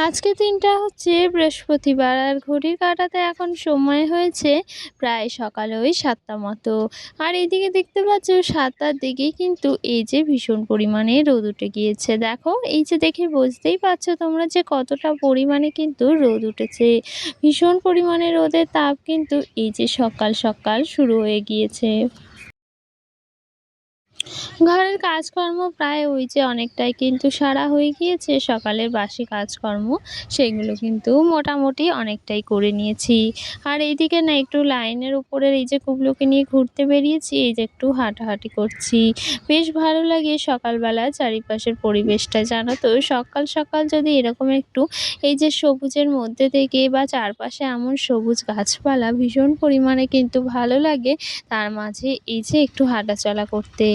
আজকে দিনটা হচ্ছে বৃহস্পতিবার আর ঘড়ির কাটাতে এখন সময় হয়েছে প্রায় সকাল ওই সাতটা মতো। আর এদিকে দেখতে পাচ্ছ সাতটার দিকেই কিন্তু এই যে ভীষণ পরিমাণে রোদ উঠে গিয়েছে। দেখো, এই যে দেখে বুঝতেই পারছ তোমরা যে কতটা পরিমাণে কিন্তু রোদ উঠেছে। ভীষণ পরিমাণে রোদের তাপ কিন্তু এই যে সকাল সকাল শুরু হয়ে গিয়েছে। ঘরের কাজকর্ম প্রায় ওই যে অনেকটাই কিন্তু সারা হয়ে গিয়েছে। সকালের বাসি কাজকর্ম, সেগুলো কিন্তু মোটামুটি অনেকটাই করে নিয়েছি। আর এইদিকে না একটু লাইনের উপরের এই যে কুবলোকে নিয়ে ঘুরতে বেরিয়েছি, এই যে একটু হাঁটাহাঁটি করছি। বেশ ভালো লাগে সকালবেলা চারিপাশের পরিবেশটা, জানো তো? সকাল সকাল যদি এরকম একটু এই যে সবুজের মধ্যে থেকে বা চারপাশে এমন সবুজ গাছপালা, ভীষণ পরিমাণে কিন্তু ভালো লাগে। তার মাঝে এই যে একটু হাঁটাচলা করতে।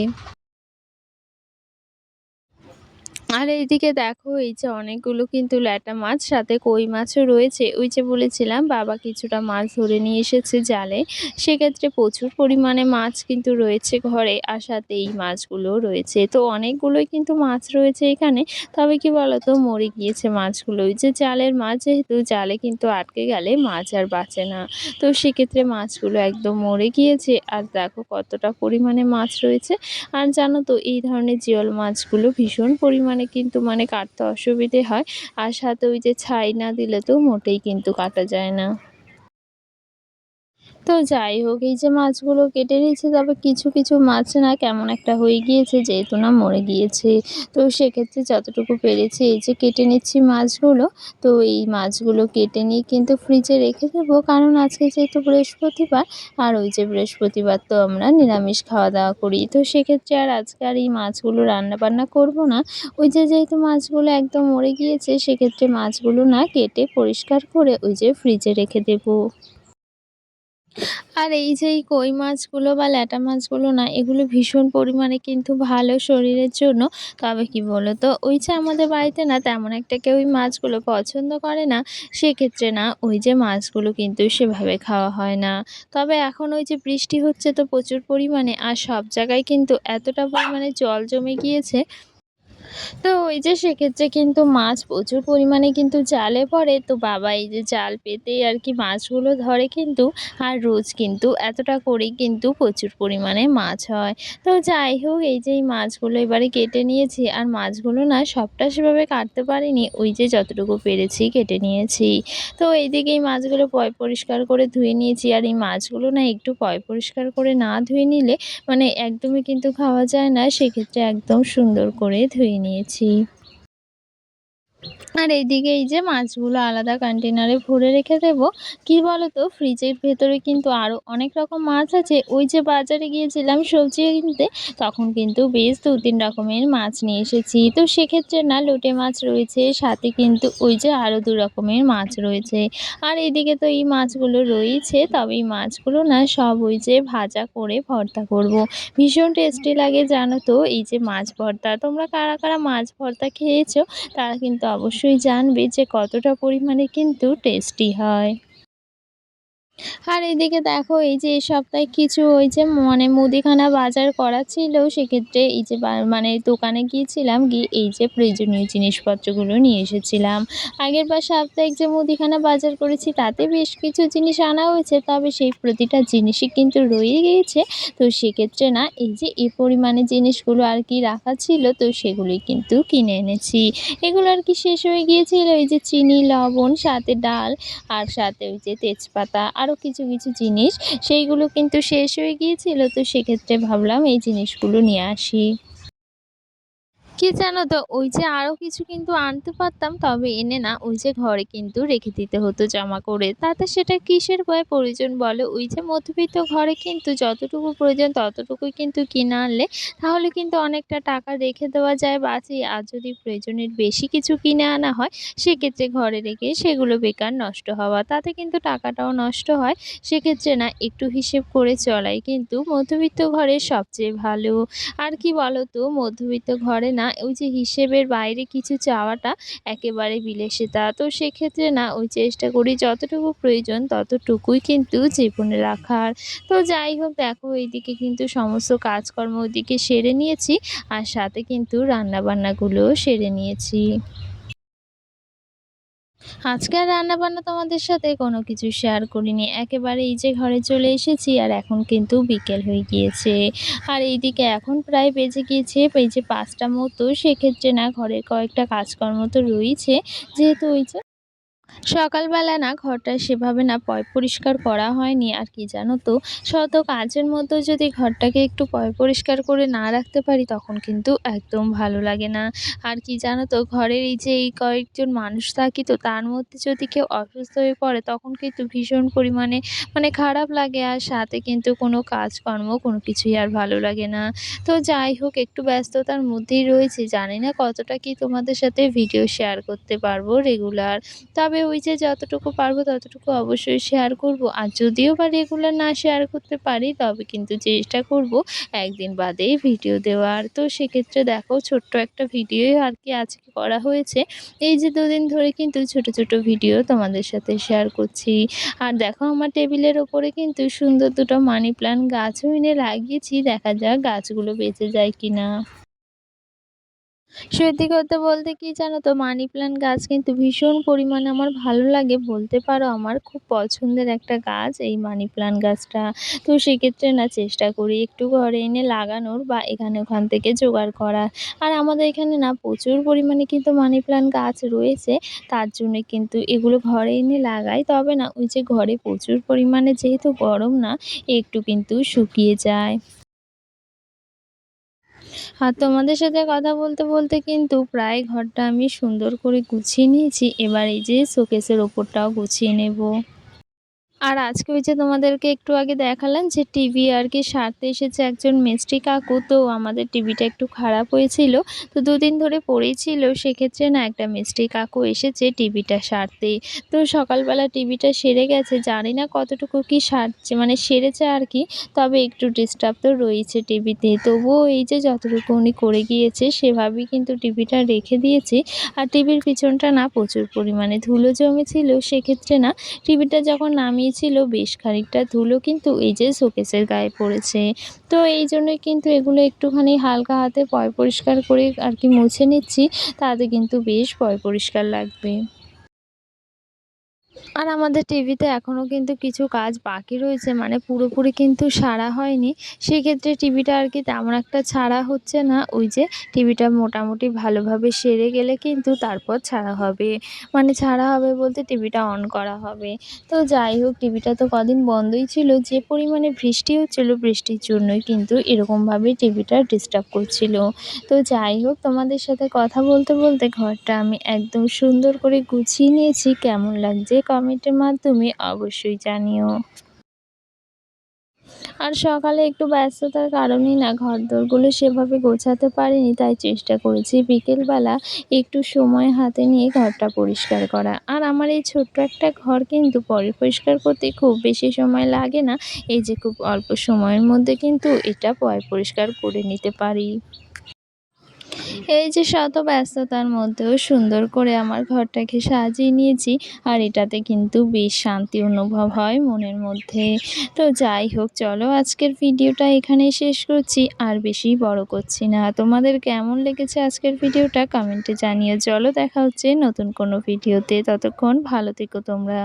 আর এইদিকে দেখো, এই যে অনেকগুলো কিন্তু ল্যাটা মাছ, সাথে কই মাছও রয়েছে। ওই যে বলেছিলাম, বাবা কিছুটা মাছ ধরে নিয়ে এসেছে জালে। সেক্ষেত্রে প্রচুর পরিমাণে মাছ কিন্তু রয়েছে ঘরে, আর সাথে এই মাছগুলো রয়েছে। তো অনেকগুলোই কিন্তু মাছ রয়েছে এখানে। তবে কি বলতো, মরে গিয়েছে মাছগুলো। ওই যে জালের মাছ, যেহেতু জালে কিন্তু আটকে গেলে মাছ আর বাঁচে না। তো সেক্ষেত্রে মাছগুলো একদম মরে গিয়েছে। আর দেখো কতটা পরিমাণে মাছ রয়েছে। আর জানো তো, এই ধরনের জিওল মাছগুলো ভীষণ পরিমাণে মানে কিন্তু মানে কাটতে অসুবিধে হয়। আর সাথে ওই যে ছাই না দিলে তো মোটেই কিন্তু কাটা যায় না। তো যাই হোক, এই যে মাছগুলো কেটে নিয়েছে, তবে কিছু কিছু মাছ না কেমন একটা হয়ে গিয়েছে, যেহেতু না মরে গিয়েছে। তো সেক্ষেত্রে যতটুকু পেরেছি, এই যে কেটে নিচ্ছি মাছগুলো, তো এই মাছগুলো কেটে নিয়ে কিন্তু ফ্রিজে রেখে দেবো। কারণ আজকে যেহেতু বৃহস্পতিবার, আর ওই যে বৃহস্পতিবার তো আমরা নিরামিষ খাওয়া দাওয়া করি। তো সেক্ষেত্রে আর আজকে আর এই মাছগুলো রান্না বান্না করব না। ওই যে যেহেতু মাছগুলো একদম মরে গিয়েছে, সেক্ষেত্রে মাছগুলো না কেটে পরিষ্কার করে ওই যে ফ্রিজে রেখে দেবো। আর এই যে এই কই মাছগুলো বা ল্যাটা মাছগুলো না, এগুলো ভীষণ পরিমাণে কিন্তু ভালো শরীরের জন্য। তবে কি বলো তো ওই যে আমাদের বাড়িতে না তেমন একটা কেউ ওই মাছগুলো পছন্দ করে না, সেক্ষেত্রে না ওই যে মাছগুলো কিন্তু সেভাবে খাওয়া হয় না। তবে এখন ওই যে বৃষ্টি হচ্ছে তো প্রচুর পরিমাণে, আর সব জায়গায় কিন্তু এতটা পরিমাণে জল জমে গিয়েছে তো ওই যে সেক্ষেত্রে কিন্তু মাছ প্রচুর পরিমাণে কিন্তু জালে পড়ে। তো বাবা এই যে জাল পেতেই আর কি মাছগুলো ধরে কিন্তু আর রোজ কিন্তু এতটা করেই কিন্তু প্রচুর পরিমাণে মাছ হয়। তো যাই হোক, এই যে এই মাছগুলো এবারে কেটে নিয়েছি আর মাছগুলো না সবটা সেভাবে কাটতে পারিনি, ওই যে যতটুকু পেরেছি কেটে নিয়েছি। তো এইদিকে এই মাছগুলো পয় পরিষ্কার করে ধুয়ে নিয়েছি আর এই মাছগুলো না একটু পয় পরিষ্কার করে না ধুয়ে নিলে মানে একদমই কিন্তু খাওয়া যায় না, সেক্ষেত্রে একদম সুন্দর করে ধুয়ে নিয়েছি আর এইদিকে এই যে মাছগুলো আলাদা কন্টেনারে ভরে রেখে দেব। কি বলতো? ফ্রিজের ভেতরে কিন্তু আরও অনেক রকম মাছ আছে। ওই যে বাজারে গিয়েছিলাম সবজি কিনতে, তখন কিন্তু বেশ দু তিন রকমের মাছ নিয়ে এসেছি। তো সেক্ষেত্রে না, লোটে মাছ রয়েছে, সাথে কিন্তু ওই যে আরও দু রকমের মাছ রয়েছে। আর এদিকে তো এই মাছগুলো রয়েছে, তবে এই মাছগুলো না সব ওই যে ভাজা করে ভর্তা করব। ভীষণ টেস্টি লাগে জানো তো, এই যে মাছ ভর্তা। তোমরা কারা কারা মাছ ভর্তা খেয়েছো, তারা কিন্তু অবশ্যই জানবে যে কতটা পরিমাণে কিন্তু টেস্টি হয়। আর এদিকে দেখো, এই যে এই সপ্তাহে কিছু ওই যে মানে মুদিখানা বাজার করা ছিল, সেক্ষেত্রে এই যে মানে দোকানে গিয়েছিলাম, গিয়ে এই যে প্রয়োজনীয় জিনিসপত্রগুলো নিয়ে এসেছিলাম। আগের বার সাপ্তাহিক যে মুদিখানা বাজার করেছি, তাতে বেশ কিছু জিনিস আনা হয়েছে, তবে সেই প্রতিটা জিনিসই কিন্তু রয়ে গিয়েছে। তো সেক্ষেত্রে না, এই যে এ পরিমাণে জিনিসগুলো আর কি রাখা ছিল, তো সেগুলোই কিন্তু কিনে এনেছি। এগুলো আর কি শেষ হয়ে গিয়েছিল, এই যে চিনি, লবণ, সাথে ডাল, আর সাথে ওই যে তেজপাতা। আর আরও কিছু কিছু জিনিস, সেইগুলো কিন্তু শেষ হয়ে গিয়েছিল। তো সেক্ষেত্রে ভাবলাম এই জিনিসগুলো নিয়ে আসি। কি জানো তো, ওই যে আরও কিছু কিন্তু আনতে পারতাম, তবে এনে না, ওই যে ঘরে কিন্তু রেখে দিতে হতো জমা করে। তাতে সেটা কিসের বয় প্রয়োজন বলে? ওই যে মধ্যবিত্ত ঘরে কিন্তু যতটুকু প্রয়োজন ততটুকুই কিন্তু কিনে আনলে তাহলে কিন্তু অনেকটা টাকা রেখে দেওয়া যায় বাঁচি আর যদি প্রয়োজনের বেশি কিছু কিনে আনা হয়, সেক্ষেত্রে ঘরে রেখে সেগুলো বেকার নষ্ট হওয়া। তাতে কিন্তু টাকাটাও নষ্ট হয়, সেক্ষেত্রে না, একটু হিসেব করে চলাই। কিন্তু মধ্যবিত্ত ঘরে সবচেয়ে ভালো, আর কি বলো তো? মধ্যবিত্ত ঘরে না ওই যে হিসেবের বাইরে কিছু চাওয়াটা একেবারে বিলেসিতা। তো সেক্ষেত্রে না, ওই চেষ্টা করি যতটুকু প্রয়োজন ততটুকুই কিন্তু জীবনে রাখার। তো যাই হোক, দেখো এইদিকে কিন্তু সমস্ত কাজকর্ম ওইদিকে সেরে নিয়েছি, আর সাথে কিন্তু রান্নাবান্নাগুলোও সেরে নিয়েছি। আজকে আর রান্নাবান্না তোমাদের সাথে কোনো কিছু শেয়ার করিনি। একেবারে এই যে ঘরে চলে এসেছি আর এখন কিন্তু বিকেল হয়ে গিয়েছে। আর এইদিকে এখন প্রায় বেজে গিয়েছে, এই যে পাঁচটা মতো, সেক্ষেত্রে না ঘরের কয়েকটা কাজকর্ম তো রয়েছে। যেহেতু ওই যে সকালবেলা না ঘরটা সেভাবে না পয় পরিষ্কার করা হয়নি, আর কি জানো তো? শত কাজের মধ্যেও যদি ঘরটাকে একটু পয় পরিষ্কার করে না রাখতে পারি, তখন কিন্তু একদম ভালো লাগে না। আর কি জানো তো, ঘরের এই যে এই কয়েকজন মানুষ থাকি তো, তার মধ্যে যদি কেউ অসুস্থ হয়ে পড়ে, তখন কিন্তু ভীষণ পরিমাণে মানে খারাপ লাগে, আর সাথে কিন্তু কোনো কাজকর্ম, কোনো কিছুই আর ভালো লাগে না। তো যাই হোক, একটু ব্যস্ততার মধ্যেই রয়েছে, জানি না কতটা কি তোমাদের সাথে ভিডিও শেয়ার করতে পারব রেগুলার তবে ওই যে যতটুকু পারব ততটুকু অবশ্যই শেয়ার করব। আর যদিও বা রেগুলার না শেয়ার করতে পারি, তবে কিন্তু চেষ্টা করব একদিন বাদেই ভিডিও দেওয়ার। তো সেক্ষেত্রে দেখো ছোট্ট একটা ভিডিওই আর কি আজকে করা হয়েছে। এই যে দুদিন ধরে কিন্তু ছোট ছোট ভিডিও তোমাদের সাথে শেয়ার করছি। আর দেখো আমার টেবিলের ওপরে কিন্তু সুন্দর দুটো মানি প্ল্যান্ট গাছও এনে লাগিয়েছি। দেখা যাক গাছগুলো বেঁচে যায় কিনা। সত্যি কথা বলতে কি জানো তো, মানি প্ল্যান্ট গাছ কিন্তু ভীষণ পরিমাণে আমার ভালো লাগে। বলতে পারো আমার খুব পছন্দের একটা গাছ এই মানি প্ল্যান্ট গাছটা। তো সেক্ষেত্রে না চেষ্টা করি একটু ঘরে এনে লাগানোর বা এখানে ওখান থেকে জোগাড় করার আর আমাদের এখানে না প্রচুর পরিমাণে কিন্তু মানি প্ল্যান্ট গাছ রয়েছে, তার জন্য কিন্তু এগুলো ঘরে এনে লাগাই। তবে না ওই যে ঘরে প্রচুর পরিমাণে যেহেতু গরম না, একটু কিন্তু শুকিয়ে যায়। আর তোমাদের সাথে কথা বলতে বলতে কিন্তু প্রায় ঘরটা আমি সুন্দর করে গুছিয়ে নিয়েছি। এবার এই যে শোকেসের ওপরটাও গুছিয়ে নেব। আর আজকে ওই যে তোমাদেরকে একটু আগে দেখালাম যে টিভি আর কি সারতে এসেছে একজন মিস্ত্রি কাকু, তো আমাদের টিভিটা একটু খারাপ হয়েছিল, তো দুদিন ধরে পড়েছিল, সেক্ষেত্রে না একটা মিস্ত্রি কাকু এসেছে টিভিটা সারতে। তো সকালবেলা টিভিটা সেরে গেছে, জানি না কতটুকু কি সারছে মানে সেরেছে আর কি, তবে একটু ডিস্টার্ব তো রয়েছে টিভিতে। তবুও এই যে যতটুকু উনি করে গিয়েছে, সেভাবেই কিন্তু টিভিটা রেখে দিয়েছি। আর টিভির পিছনটা না প্রচুর পরিমাণে ধুলো জমেছিল, সেক্ষেত্রে না টিভিটা যখন নামিয়ে ছিল বেশ খানিকটা ধুলো কিন্তু এই যে শোকেসের গায়ে পড়েছে। তো এই জন্যই কিন্তু এগুলো একটুখানি হালকা হাতে পয় পরিষ্কার করে আর কি মুছে নিচ্ছি, তাতে কিন্তু বেশ পয় পরিষ্কার লাগবে। আর আমাদের টিভিতে এখনও কিন্তু কিছু কাজ বাকি রয়েছে মানে পুরোপুরি কিন্তু সারা হয়নি। সেক্ষেত্রে টিভিটা আর কি তেমন একটা ছাড়া হচ্ছে না, ওই যে টিভিটা মোটামুটি ভালোভাবে সেরে গেলে কিন্তু তারপর ছাড়া হবে। মানে ছাড়া হবে বলতে টিভিটা অন করা হবে। তো যাই হোক, টিভিটা তো কদিন বন্ধই ছিল, যে পরিমাণে বৃষ্টি হচ্ছিল বৃষ্টির জন্যই কিন্তু এরকমভাবে টিভিটা ডিস্টার্ব করছিল। তো যাই হোক, তোমাদের সাথে কথা বলতে বলতে ঘরটা আমি একদম সুন্দর করে গুছিয়ে নিয়েছি, কেমন লাগছে কমেন্টের মাধ্যমে অবশ্যই জানিও। আর সকালে একটু ব্যস্ততার কারণেই না ঘর ঘরদোরগুলো সেভাবে গোছাতে পারিনি, তাই চেষ্টা করেছি বিকেলবেলা একটু সময় হাতে নিয়ে ঘরটা পরিষ্কার করা। আর আমার এই ছোট্ট একটা ঘর কিন্তু পরে পরিষ্কার করতে খুব বেশি সময় লাগে না, এই যে খুব অল্প সময়ের মধ্যে কিন্তু এটা পয় পরিষ্কার করে নিতে পারি। এই যে শত ব্যস্ততার মধ্যেও সুন্দর করে আমার ঘরটাকে সাজিয়ে নিয়েছি, আর এটাতে কিন্তু বেশ শান্তি অনুভব হয় মনের মধ্যে। তো যাই হোক, চলো আজকের ভিডিওটা এখানেই শেষ করছি, আর বেশি বড় করছি না। তোমাদের কেমন লেগেছে আজকের ভিডিওটা কমেন্টে জানিয়ে চলো দেখা হচ্ছে নতুন কোনো ভিডিওতে। ততক্ষণ ভালো থেকো তোমরা।